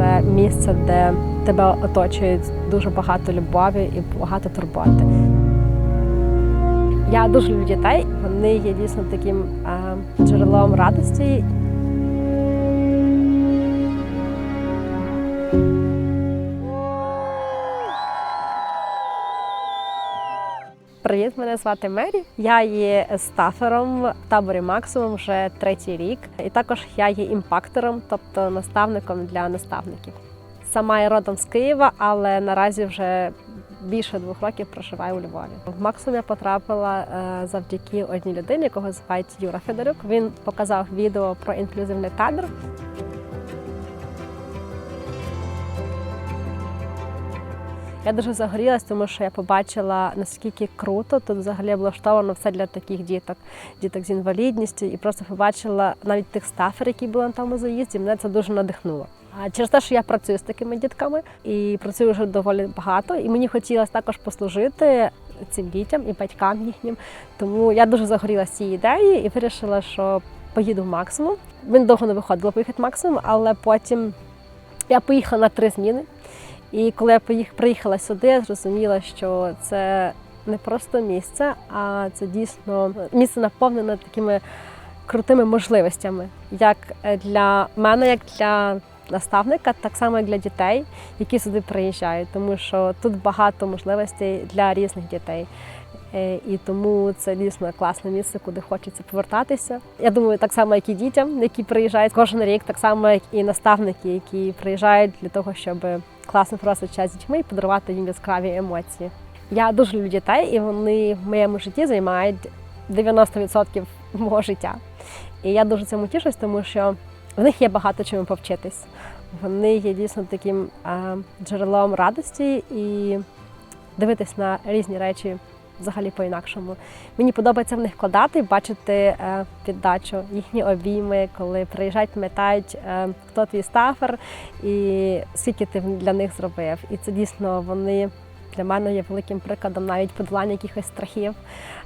це місце, де тебе оточує дуже багато любові і багато турботи. Я дуже люблю дітей. Вони є дійсно таким е, джерелом радості. Привіт, мене звати Мері. Я є стафером в таборі Максимум вже третій рік, і також я є імпактором, тобто наставником для наставників. Сама я родом з Києва, але наразі вже більше двох років проживаю у Львові. В Максимум я потрапила е, завдяки одній людині, якого звають Юра Федорюк. Він показав відео про інклюзивний табір. Я дуже загорілась, тому що я побачила наскільки круто тут взагалі облаштовано все для таких діток, діток з інвалідністю, і просто побачила навіть тих стафер, які були на тому заїзді. Мене це дуже надихнуло. А через те, що я працюю з такими дітками і працюю вже доволі багато, і мені хотілося також послужити цим дітям і батькам їхнім. Тому я дуже загорілася цією ідеєю і вирішила, що поїду в максимум. Він довго не виходило поїхати в максимум, але потім я поїхала на три зміни. І коли я приїхала сюди, я зрозуміла, що це не просто місце, а це дійсно місце наповнене такими крутими можливостями, як для мене, як для наставника, так само як для дітей, які сюди приїжджають, тому що тут багато можливостей для різних дітей. Е, І тому це дійсно класне місце, куди хочеться повертатися. Я думаю, так само, як і дітям, які приїжджають кожен рік, так само, як і наставники, які приїжджають для того, щоб класно провести час з дітьми і подарувати їм яскраві емоції. Я дуже люблю дітей, і вони в моєму житті займають 90% мого життя. І я дуже цьому тішусь, тому що в них є багато чому повчитись. Вони є дійсно таким джерелом радості і дивитись на різні речі взагалі по-інакшому. Мені подобається в них вкладати, бачити е, віддачу, їхні обійми, коли приїжджають, пам'ятають, е, хто твій стафер і скільки ти для них зробив. І це дійсно вони для мене є великим прикладом навіть подолання якихось страхів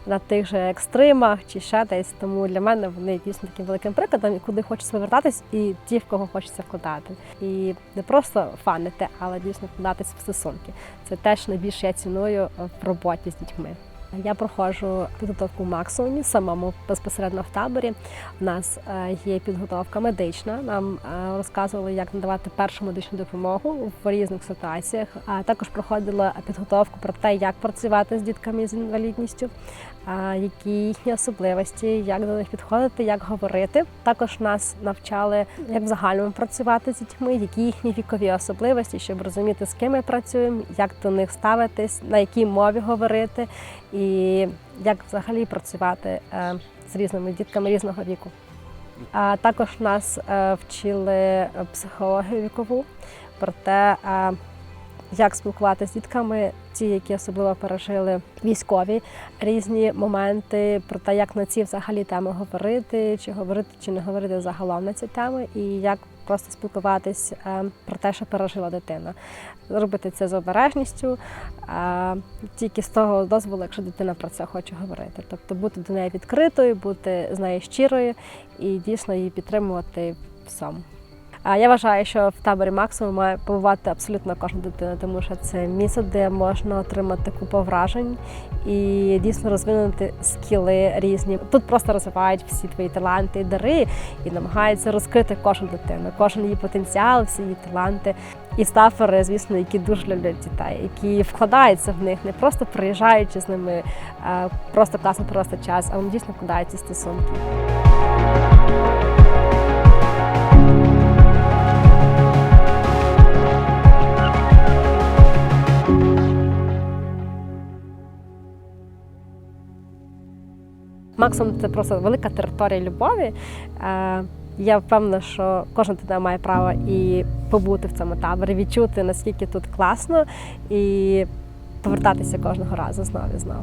на тих же екстримах чи ще десь. Тому для мене вони дійсно таким великим прикладом, і куди хочеться повертатись, і ті, в кого хочеться вкладати. І не просто фанити, але дійсно вкладатись в стосунки. Це теж найбільше я ціную в роботі з дітьми. Я проходжу підготовку в максимумі самому безпосередньо в таборі. У нас е, є підготовка медична. Нам е, розказували, як надавати першу медичну допомогу в різних ситуаціях. А також проходила підготовку про те, як працювати з дітками з інвалідністю, які їхні особливості, як до них підходити, як говорити. Також нас навчали, як в загальному працювати з дітьми, які їхні вікові особливості, щоб розуміти, з ким ми працюємо, як до них ставитись, на якій мові говорити, і як взагалі працювати е, з різними дітками різного віку. А також нас е, вчили психологію вікову про те, е, як спілкуватися з дітками, ті, які особливо пережили військові різні моменти, про те, як на ці взагалі теми говорити, чи говорити, чи не говорити загалом на ці теми, і як просто спілкуватись е, про те, що пережила дитина. Робити це з обережністю, е, тільки з того дозволу, якщо дитина про це хоче говорити. Тобто бути до неї відкритою, бути з нею щирою і дійсно її підтримувати всьому. Я вважаю, що в таборі максимум має побувати абсолютно кожна дитина, тому що це місце, де можна отримати купу вражень і дійсно розвинути скіли різні. Тут просто розвивають всі твої таланти і дари і намагаються розкрити кожну дитину, кожен її потенціал, всі її таланти. І стафери, звісно, які дуже люблять дітей, які вкладаються в них, не просто приїжджаючи з ними, просто класно провести час, а вони дійсно вкладаються стосунки. Максимум це просто велика територія любові. Е, Я впевнена, що кожен туди має право і побути в цьому таборі, відчути наскільки тут класно, і повертатися кожного разу знову і знову.